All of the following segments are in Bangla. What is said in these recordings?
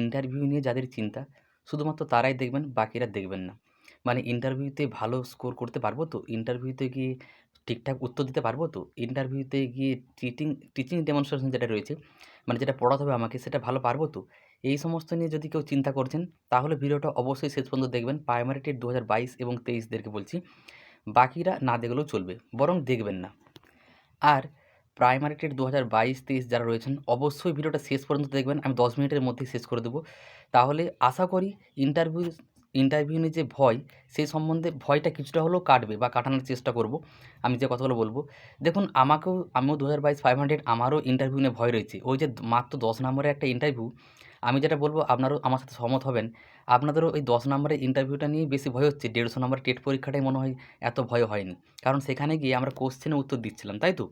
ইন্টারভিউ নিয়ে যাদের চিন্তা, শুধুমাত্র তারাই দেখবেন, বাকিরা দেখবেন না। মানে ইন্টারভিউতে ভালো স্কোর করতে পারব তো ইন্টারভিউতে গিয়ে ঠিকঠাক উত্তর দিতে পারব তো ইন্টারভিউতে গিয়ে টিচিং টিচিং ডেমনস্ট্রেশন যেটা রয়েছে মানে যেটা পড়াতে হবে আমাকে, সেটা ভালো পারব তো? এই সমস্ত নিয়ে যদি কেউ চিন্তা করছেন, তাহলে ভিডিওটা অবশ্যই শেষ পর্যন্ত দেখবেন প্রাইমারি টেট দু হাজার বাইশ এবং তেইশদেরকে বলছি। বাকিরা না দেখলেও চলবে, বরং দেখবেন না। আর প্রাইমারি টেট দু হাজার বাইশ তেইশ যারা রয়েছেন, অবশ্যই ভিডিওটা শেষ পর্যন্ত দেখবেন। আমি দশ মিনিটের মধ্যে শেষ করে দেবো। তাহলে আশা করি ইন্টারভিউ ইন্টারভিউ নিয়ে যে ভয় সেই সম্বন্ধে ভয়টা কিছুটা হলেও কাটবে বা কাটানোর চেষ্টা করব। আমি যে কথাগুলো বলব, দেখুন, আমাকেও, আমিও দু হাজার বাইশ ফাইভ হান্ড্রেড আমারও ইন্টারভিউ নিয়ে ভয় রয়েছে। ওই যে মাত্র দশ নম্বরের একটা ইন্টারভিউ আমি যেটা বলব, আপনারও আমার সাথে সহমত হবেন। আপনাদেরও ওই দশ নম্বরের ইন্টারভিউটা নিয়ে বেশি ভয় হচ্ছে। দেড়শো নম্বর টেট পরীক্ষাটাই মনে হয় এত ভয় হয়নি। কারণ সেখানে গিয়ে আমরা কোশ্চেনে উত্তর দিচ্ছিলাম, তাই তো?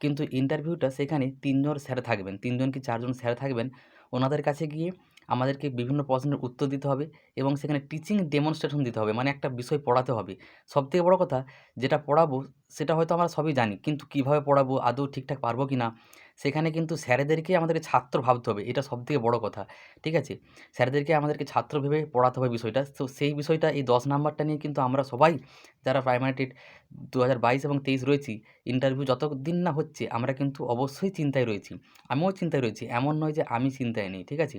কিন্তু ইন্টারভিউটা সেখানে তিনজন স্যার থাকবেন। তিনজন কি চারজন স্যার থাকবেন? ওনাদের কাছে গিয়ে আমাদেরকে বিভিন্ন প্রশ্নের উত্তর দিতে হবে এবং সেখানে টিচিং ডেমনস্ট্রেশন দিতে হবে। মানে একটা বিষয় পড়াতে হবে। সবথেকে বড় কথা, যেটা পড়াবো, সেটা হয়তো আমরা সবই জানি, কিন্তু কীভাবে পড়াবো, আদৌ ঠিকঠাক পারব কি না, সেখানে কিন্তু স্যারেদেরকে আমাদেরকে ছাত্র ভাবতে হবে। এটা সবথেকে বড় কথা, ঠিক আছে? স্যারদেরকে আমাদেরকে ছাত্র ভেবে পড়াতে হবে বিষয়টা। তো সেই বিষয়টা, এই দশ নাম্বারটা নিয়ে কিন্তু আমরা সবাই যারা প্রাইমারি টেট দু হাজার বাইশ এবং তেইশ রয়েছি ইন্টারভিউ যতদিন না হচ্ছে, আমরা কিন্তু অবশ্যই চিন্তায় রয়েছি। আমিও চিন্তায় রয়েছি। এমন নয় যে আমি চিন্তায় নেই, ঠিক আছে?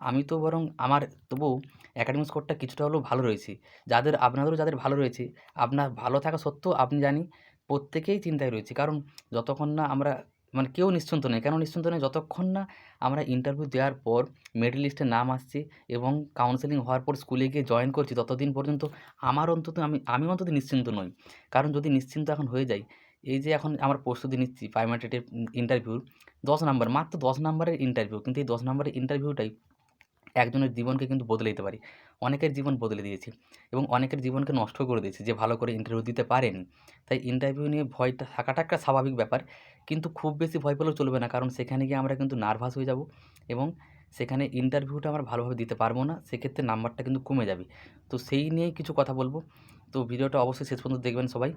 আমি তো বরং আমার তবুও অ্যাকাডেমিক স্কোরটা কিছুটা হলেও ভালো রয়েছে। যাদের আপনাদেরও যাদের ভালো রয়েছে, আপনার ভালো থাকা সত্ত্বেও আপনি জানি প্রত্যেকেই চিন্তায় রয়েছে। কারণ যতক্ষণ না আমরা মানে কেউ নিশ্চিন্ত নেই। কেন নিশ্চিন্ত নেই? যতক্ষণ না আমরা ইন্টারভিউ দেওয়ার পর মেরিট লিস্টে নাম আসছে এবং কাউন্সেলিং হওয়ার পর স্কুলে গিয়ে জয়েন করছি, ততদিন পর্যন্ত আমার অন্তত আমি আমি অন্তত নিশ্চিন্ত নই। কারণ যদি নিশ্চিন্ত এখন হয়ে যাই, এই যে এখন আমার প্রস্তুতি নিচ্ছি প্রাইমারি ইন্টারভিউর দশ নাম্বার মাত্র দশ নাম্বারের ইন্টারভিউ কিন্তু এই দশ নাম্বারের ইন্টারভিউটাই একজনের জীবনকে কিন্তু বদলে দিতে পারি। অনেকের জীবন বদলে দিয়েছে এবং অনেকের জীবনকে নষ্ট করে দিয়েছে যে ভালো করে ইন্টারভিউ দিতে পারেনি। তাই ইন্টারভিউ নিয়ে ভয়টা থাকাটা একটা স্বাভাবিক ব্যাপার। কিন্তু খুব বেশি ভয় পেলেও চলবে না কারণ সেখানে গিয়ে আমরা কিন্তু নার্ভাস হয়ে যাব এবং সেখানে ইন্টারভিউটা আমরা ভালোভাবে দিতে পারব না, সেক্ষেত্রে নাম্বারটা কিন্তু কমে যাবে। তো সেই নিয়েই কিছু কথা বলব। তো ভিডিওটা অবশ্যই শেষ পর্যন্ত দেখবেন সবাই।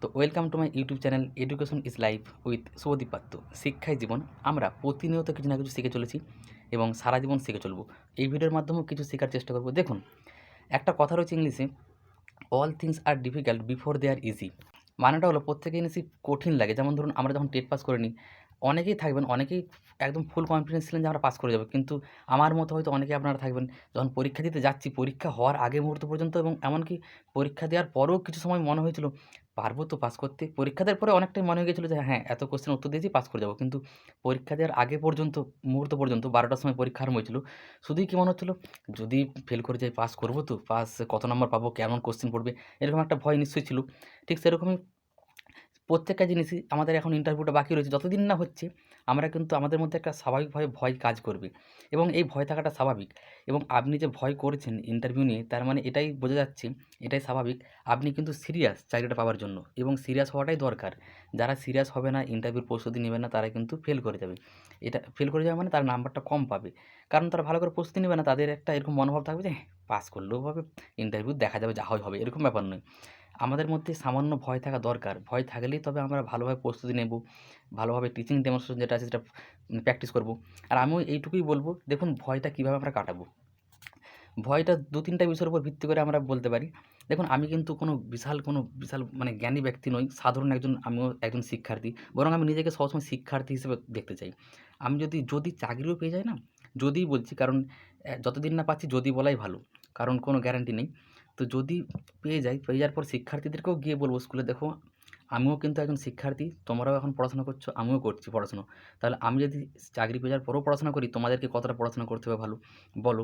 তো welcome to my YouTube channel education is life with Subhadeep Patra শিক্ষাই জীবন। আমরা প্রতিনিয়ত কিছু না কিছু শিখে চলেছি। এবং সারা জীবন শিখে চলবো। এই ভিডিওর মাধ্যমেও কিছু শেখার চেষ্টা করব। দেখুন, একটা কথা রয়েছে ইংলিশে all things are difficult before they are easy মানেটা হলো, প্রত্যেক জিনিসই কঠিন লাগে। যেমন ধরুন, আমরা যখন টেট পাস করে নিই, অনেকেই থাকবেন, অনেকেই একদম ফুল কনফিডেন্স ছিলেন যে আমরা পাস করে যাব। কিন্তু আমার মতো হয়তো অনেকেই আপনারা থাকবেন, যখন পরীক্ষা দিতে যাচ্ছি, পরীক্ষা হওয়ার আগে মুহূর্ত পর্যন্ত এবং এমনকি পরীক্ষা দেওয়ার পরেও কিছু সময় মনে হয়েছিল পারব তো পাস করতে? পরীক্ষা দেওয়ার পরে অনেকটাই মনে হয়ে গেছিল যে হ্যাঁ এত কোশ্চেন উত্তর দিয়েছি পাস করে যাব। কিন্তু পরীক্ষা দেওয়ার আগে পর্যন্ত, মুহূর্ত পর্যন্ত, বারোটার সময় পরীক্ষা আরম্ভ হয়েছিল। শুধুই কী মনে হচ্ছিল? যদি ফেল করে যাই পাস করব তো? পাস কত নম্বর পাবো? কেমন কোশ্চেন পড়বে? এরকম একটা ভয় নিশ্চয়ই ছিল। ঠিক সেরকমই প্রত্যেকটা জিনিসই আমাদের এখন ইন্টারভিউটা বাকি রয়েছে। যতদিন না হচ্ছে, আমরা কিন্তু আমাদের মধ্যে একটা স্বাভাবিকভাবে ভয় কাজ করবে। এবং এই ভয় থাকাটা স্বাভাবিক। এবং আপনি যে ভয় করছেন ইন্টারভিউ নিয়ে, তার মানে এটাই বোঝা যাচ্ছে, এটাই স্বাভাবিক। আপনি কিন্তু সিরিয়াস চাকরিটা পাওয়ার জন্য। এবং সিরিয়াস হওয়াটাই দরকার। যারা সিরিয়াস হবে না ইন্টারভিউর প্রস্তুতি নেবে না, তারা কিন্তু ফেল করে যাবে। এটা ফেল করে যাবে মানে তার নাম্বারটা কম পাবে। কারণ তারা ভালো করে প্রস্তুতি নেবে না, তাদের একটা এরকম মনোভাব থাকবে যে পাস করলেও হবে ইন্টারভিউ দেখা যাবে, যা হয় হবে। এরকম ব্যাপার নয়। আমাদের মধ্যে সামান্য ভয় থাকা দরকার। ভয় থাকলেই তবে আমরা ভালোভাবে প্রস্তুতি নেব, ভালোভাবে টিচিং ডেমনস্ট্রেশন যেটা আছে সেটা প্র্যাকটিস করব। আর আমিও এইটুকুই বলব, দেখুন ভয়টা কীভাবে আমরা কাটাবো। ভয়টা দু তিনটা বিষয়ের উপর ভিত্তি করে আমরা বলতে পারি। দেখুন, আমি কিন্তু কোনো বিশাল কোনো বিশাল মানে জ্ঞানী ব্যক্তি নই, সাধারণ একজন, আমিও একজন শিক্ষার্থী। বরং আমি নিজেকে সবসময় শিক্ষার্থী হিসেবে দেখতে চাই। আমি যদি যদি চাকরিও পেয়ে যাই না, যদিই বলছি, কারণ যতদিন না পাচ্ছি, যদি বলাই ভালো। কারণ কোনো গ্যারান্টি নেই। তো যদি পেয়ে যাই, পেয়ে যাওয়ার পর শিক্ষার্থীদেরকেও গিয়ে বলব স্কুলে, দেখো, আমিও কিন্তু একজন শিক্ষার্থী, তোমরাও এখন পড়াশোনা করছ, আমিও করছি পড়াশোনা। তাহলে আমি যদি চাকরি পেয়ে যাওয়ার পরেও পড়াশোনা করি, তোমাদেরকে কতটা পড়াশোনা করতে হবে ভালো, বলো।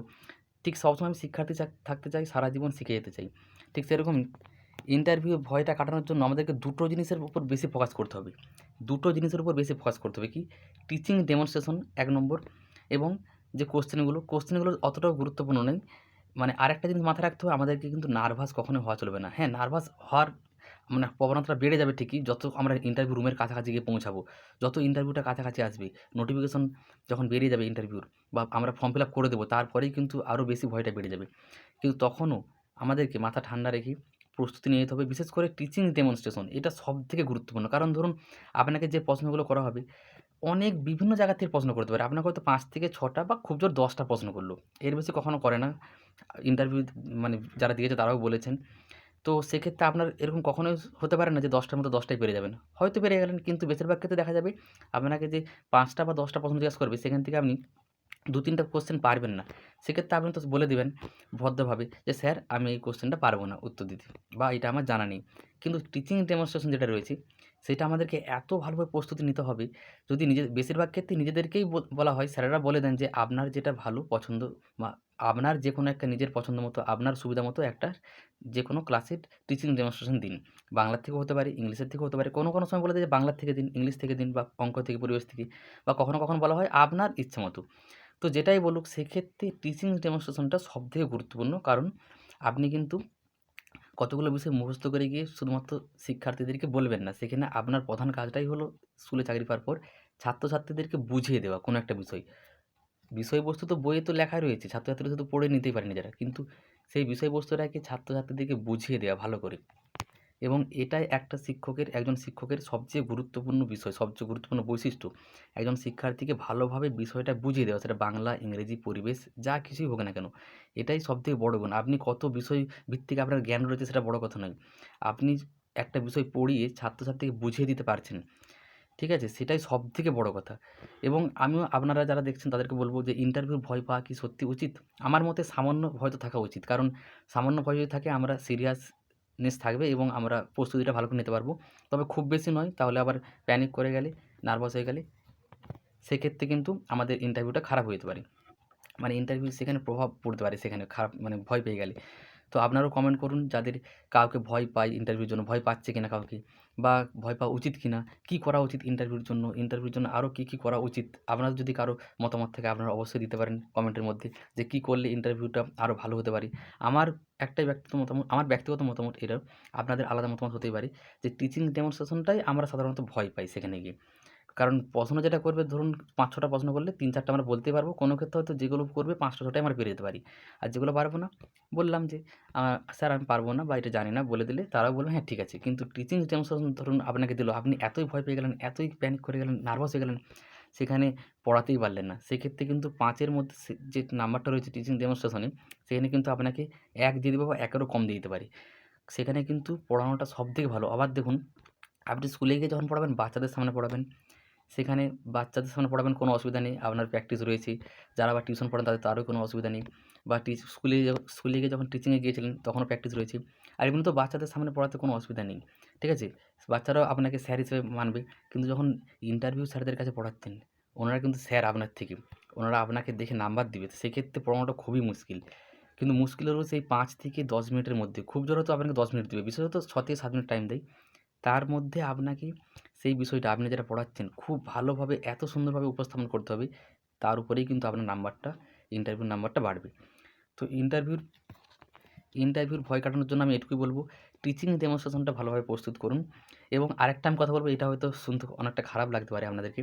ঠিক সবসময় আমি শিক্ষার্থী থাকতে চাই, সারা জীবন শিখে যেতে চাই। ঠিক সেরকম ইন্টারভিউ ভয়টা কাটানোর জন্য আমাদেরকে দুটো জিনিসের উপর বেশি ফোকাস করতে হবে। দুটো জিনিসের উপর বেশি ফোকাস করতে হবে কি? টিচিং ডেমনস্ট্রেশন এক নম্বর এবং যে কোশ্চেনগুলো কোশ্চেনগুলো অতটাও গুরুত্বপূর্ণ নেই মানে আরেকটা জিনিস মাথায় রাখতে হবে, আমাদেরকে কিন্তু নার্ভাস কখনোই হওয়া চলবে না হ্যাঁ নার্ভাস হওয়ার মানে প্রবণতাটা বেড়ে যাবে ঠিকই, যত আমরা ইন্টারভিউ রুমের কাছাকাছি গিয়ে পৌঁছাবো, যত ইন্টারভিউটা কাছাকাছি আসবে নোটিফিকেশন যখন বেরিয়ে যাবে ইন্টারভিউর বা আমরা ফর্ম ফিল আপ করে দেবো, তারপরেই কিন্তু আরও বেশি ভয়টা বেড়ে যাবে কিন্তু তখনও আমাদেরকে মাথা ঠান্ডা রেখে প্রস্তুতি নিয়ে যেতে হবে, বিশেষ করে টিচিং ডেমনস্ট্রেশন এটা সব থেকে গুরুত্বপূর্ণ কারণ ধরুন, আপনাকে যে প্রশ্নগুলো করা হবে, অনেক বিভিন্ন জায়গা থেকে প্রশ্ন করতে পারে। আপনাকে হয়তো পাঁচ থেকে ছটা বা খুব জোর দশটা প্রশ্ন করল, এর বেশি কখনো করে না। ইন্টারভিউ মানে যারা দিয়েছে তারাও বলেছেন। তো সেক্ষেত্রে আপনার এরকম কখনোই হতে পারে না যে ১০ টার মধ্যে ১০ পেরে যাবেন। হয়তো পেরে গেলেন কিন্তু বেশিরভাগ ক্ষেত্রে দেখা যাবে আপনাকে যে পাঁচটা বা ১০ টা প্রশ্ন জিজ্ঞাসা করবে সেখান থেকে আপনি ২-৩ কোশ্চেন পারবেন না। সেক্ষেত্রে আপনি তো বলে দেবেন ভদ্রভাবে যে, "স্যার আমি এই কোশ্চেনটা পারব না উত্তর দিতে বা এটা আমার জানা নেই।" কিন্তু টিচিং ডেমনস্ট্রেশন যেটা রয়েছে সেটা আমাদেরকে এত ভালোভাবে প্রস্তুতি নিতে হবে যদি নিজে বেশিরভাগ ক্ষেত্রে নিজেদেরকেই বলা হয় স্যারেরা বলে দেন যে, "আপনার যেটা ভালো পছন্দ বা আপনার যে কোনো একটা নিজের পছন্দ মতো আপনার সুবিধা মতো একটা যে কোনো ক্লাসের টিচিং ডেমনস্ট্রেশন দিন।" বাংলার থেকেও হতে পারে, ইংলিশের থেকেও হতে পারে। কোনো, কোনো সময় বলে দেয় যে, "বাংলার থেকে দিন, ইংলিশ থেকে দিন বা অঙ্ক থেকে, পরিবেশ থেকে" বা কখনো, কখনো বলা হয় আপনার ইচ্ছে মতো। তো যেটাই বলুক সেক্ষেত্রে টিচিং ডেমনস্ট্রেশনটা সবথেকে গুরুত্বপূর্ণ। কারণ আপনি কিন্তু কতগুলো বিষয় মুখস্থ করে গিয়ে শুধুমাত্র শিক্ষার্থীদেরকে বলবেন না। সেখানে আপনার প্রধান কাজটাই হলো স্কুলে চাকরি পাওয়ার পর ছাত্রছাত্রীদেরকে বুঝিয়ে দেওয়া কোনো একটা বিষয়। বিষয়বস্তু তো বইয়ে তো লেখা রয়েছে। ছাত্রছাত্রীরা শুধু পড়ে নিতেই পারে নিজেরা। কিন্তু সেই বিষয়বস্তুটাকে ছাত্রছাত্রীদেরকে বুঝিয়ে দেওয়া ভালো করে। এবং এটাই একটা শিক্ষকের একজন শিক্ষকের সবচেয়ে গুরুত্বপূর্ণ বিষয়, সবচেয়ে গুরুত্বপূর্ণ বৈশিষ্ট্য। একজন শিক্ষার্থীকে ভালোভাবে বিষয়টা বুঝিয়ে দেওয়া। সেটা বাংলা, ইংরেজি, পরিবেশ যা কিছুই হোক না কেন। এটাই সবথেকে বড় গুণ। আপনি কত বিষয় ভিত্তিক আপনার জ্ঞান রয়েছে সেটা বড় কথা নয়। আপনি একটা বিষয় পড়িয়ে ছাত্রছাত্রীকে বুঝিয়ে দিতে পারছেন। ঠিক আছে? সেটাই সবথেকে বড় কথা। এবং আমিও আপনারা যারা দেখছেন তাদেরকে বলব যে ইন্টারভিউ ভয় পাওয়া কি সত্যি উচিত? আমার মতে সামান্য ভয় তো থাকা উচিত। কারণ সামান্য ভয় যদি থাকে আমরা সিরিয়াসনেস থাকবে এবং আমরা প্রস্তুতিটা ভালো করে নিতে পারব তবে খুব বেশি নয় তাহলে আবার প্যানিক করে গেলে, নার্ভাস হয়ে গেলে সেক্ষেত্রে কিন্তু আমাদের ইন্টারভিউটা খারাপ হয়ে যেতে পারে। মানে ইন্টারভিউ সেখানে প্রভাব পড়তে পারে সেখানে খারাপ মানে ভয় পেয়ে গেলে। তো আপনারাও কমেন্ট করুন যাদের কাউকে ভয় পায় ইন্টারভিউর জন্য, ভয় পাচ্ছে কিনা কাউকে বা ভয় পাওয়া উচিত কিনা? কী করা উচিত ইন্টারভিউর জন্য? ইন্টারভিউর জন্য আরও কী, কী করা উচিত? আপনাদের যদি কারও মতামত থাকে আপনারা অবশ্যই দিতে পারেন কমেন্টের মধ্যে যে কী করলে ইন্টারভিউটা আরও ভালো হতে পারে। আমার একটাই ব্যক্তিগত মতামত আমার ব্যক্তিগত মতামত এটা। আপনাদের আলাদা মতামত হতেই পারে যে টিচিং ডেমনস্ট্রেশনটাই আমরা সাধারণত ভয় পাই সেখানে গিয়ে। কারণ প্রশ্ন যেটা করবে ধরুন ৫-৬ টা প্রশ্ন করলে ৩-৪ টা আমরা বলতেই পারব কোনো ক্ষেত্রে হয়তো যেগুলো করবে ৫টা-৬ টাই আমরা পেরে যেতে পারি। আর যেগুলো পারব না বললাম যে, "স্যার আমি পারব না বা এটা জানি না" বলে দিলে তারাও বলবে, "হ্যাঁ ঠিক আছে।" কিন্তু টিচিং ডেমনস্ট্রেশন ধরুন আপনাকে দিল, আপনি এতই ভয় পেয়ে গেলেন, এতই প্যানিক করে গেলেন, নার্ভাস হয়ে গেলেন, সেখানে পড়াতেই পারলেন না। সেক্ষেত্রে কিন্তু পাঁচের মধ্যে যে নাম্বারটা রয়েছে টিচিং ডেমনস্ট্রেশনে সেখানে কিন্তু আপনাকে এক দিয়ে দিবে বা একেরও কম দিয়ে দিতে পারি সেখানে কিন্তু পড়ানোটা সব থেকে ভালো। আবার দেখুন আপনি স্কুলে গিয়ে যখন পড়াবেন বাচ্চাদের সামনে পড়াবেন। সেখানে বাচ্চাদের সামনে পড়াবেন কোনো অসুবিধা নেই। আপনার প্র্যাকটিস রয়েছে। যারা আবার টিউশন পড়ান তাদের তারও কোনো অসুবিধা নেই। বা টি স্কুলে স্কুলে গিয়ে যখন টিচিংয়ে গিয়েছিলেন তখনও প্র্যাকটিস রয়েছে। আর এমনি তো বাচ্চাদের সামনে পড়াতে কোনো অসুবিধা নেই। ঠিক আছে? বাচ্চারাও আপনাকে স্যার হিসেবে মানবে। কিন্তু যখন ইন্টারভিউ স্যারদের কাছে পড়াচ্ছেন, ওনারা কিন্তু স্যার আপনার থেকে। ওনারা আপনাকে দেখে নাম্বার দিবে। সেক্ষেত্রে পড়ানোটা খুবই মুশকিল। কিন্তু মুশকিল হলো সেই পাঁচ থেকে ১০ মিনিটের মধ্যে। খুব জোর হয়তো আপনাকে ১০ মিনিট দিবে। বিশেষত ৬ থেকে সাত মিনিট টাইম দেয়। তার মধ্যে আপনাকে সেই বিষয়টা আপনি যেটা পড়াচ্ছেন খুব ভালোভাবে এত সুন্দরভাবে উপস্থাপন করতে হবে, তার উপরেই কিন্তু আপনার নাম্বারটা ইন্টারভিউর নাম্বারটা বাড়বে। তো ইন্টারভিউর ইন্টারভিউর ভয় কাটানোর জন্য আমি এটুকুই বলব টিচিং ডেমনস্ট্রেশনটা ভালোভাবে প্রস্তুত করুন। এবং আরেকটা আমি কথা বলব এটা হয়তো শুনতে অনেকটা খারাপ লাগতে পারে আপনাদেরকে।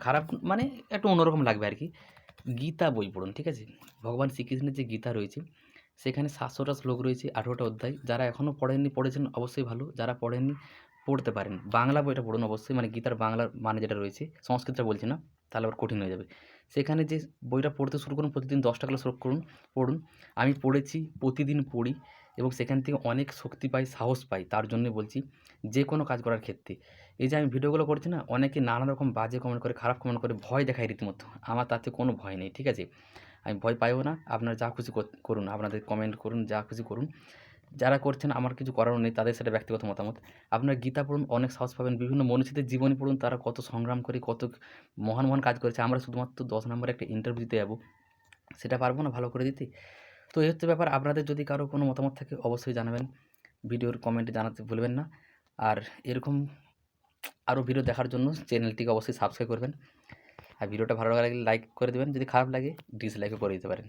খারাপ মানে একটু অন্যরকম লাগবে আর কি গীতা বই পড়ুন। ঠিক আছে? ভগবান শ্রীকৃষ্ণের যে গীতা রয়েছে সেখানে সাতশোটা শ্লোক রয়েছে, ১৮ টা অধ্যায়। যারা এখনও পড়েননি পড়েছেন অবশ্যই ভালো। যারা পড়েননি পড়তে পারেন। বাংলা বইটা পড়ুন অবশ্যই মানে গীতার বাংলার মানে যেটা রয়েছে, সংস্কৃতটা বলছি না। তাহলে আবার কঠিন হয়ে যাবে। সেখানে যে বইটা পড়তে শুরু করুন প্রতিদিন ১০ টা করে শ্লোক করুন পড়ুন। আমি পড়েছি, প্রতিদিন পড়ি এবং সেখান থেকে অনেক শক্তি পাই, সাহস পাই। তার জন্যই বলছি যে কোনো কাজ করার ক্ষেত্রে। এই যে আমি ভিডিওগুলো করছি না অনেকে নানা রকম বাজে কমেন্ট করে, খারাপ কমেন্ট করে, ভয় দেখায় রীতিমতো। আমার তাতে কোনো ভয় নেই। ঠিক আছে? আমি ভয় পাইও না। আপনারা যা খুশি কর করুন। আপনাদের কমেন্ট করুন, যা খুশি করুন। যারা করছেন আমার কিছু করার নেই। তাদের সেটা ব্যক্তিগত মতামত। আপনারা গীতা পড়ুন, অনেক সাহস পাবেন। বিভিন্ন মনীষীদের জীবনী পড়ুন। তারা কত সংগ্রাম করে কত মহান, মহান কাজ করেছে। আমরা শুধুমাত্র ১০ নম্বরে একটা ইন্টারভিউ দিতে যাব। সেটা পারব না ভালো করে দিতে? তো এই হচ্ছে ব্যাপার। আপনাদের যদি কারও কোনো মতামত থাকে অবশ্যই জানাবেন। ভিডিওর কমেন্টে জানাতে ভুলবেন না। আর এরকম আরও ভিডিও দেখার জন্য চ্যানেলটিকে অবশ্যই সাবস্ক্রাইব করবেন। আর ভিডিওটা ভালো লাগলে লাইক করে দেবেন যদি খারাপ লাগে ডিসলাইকও করে দিতে পারেন।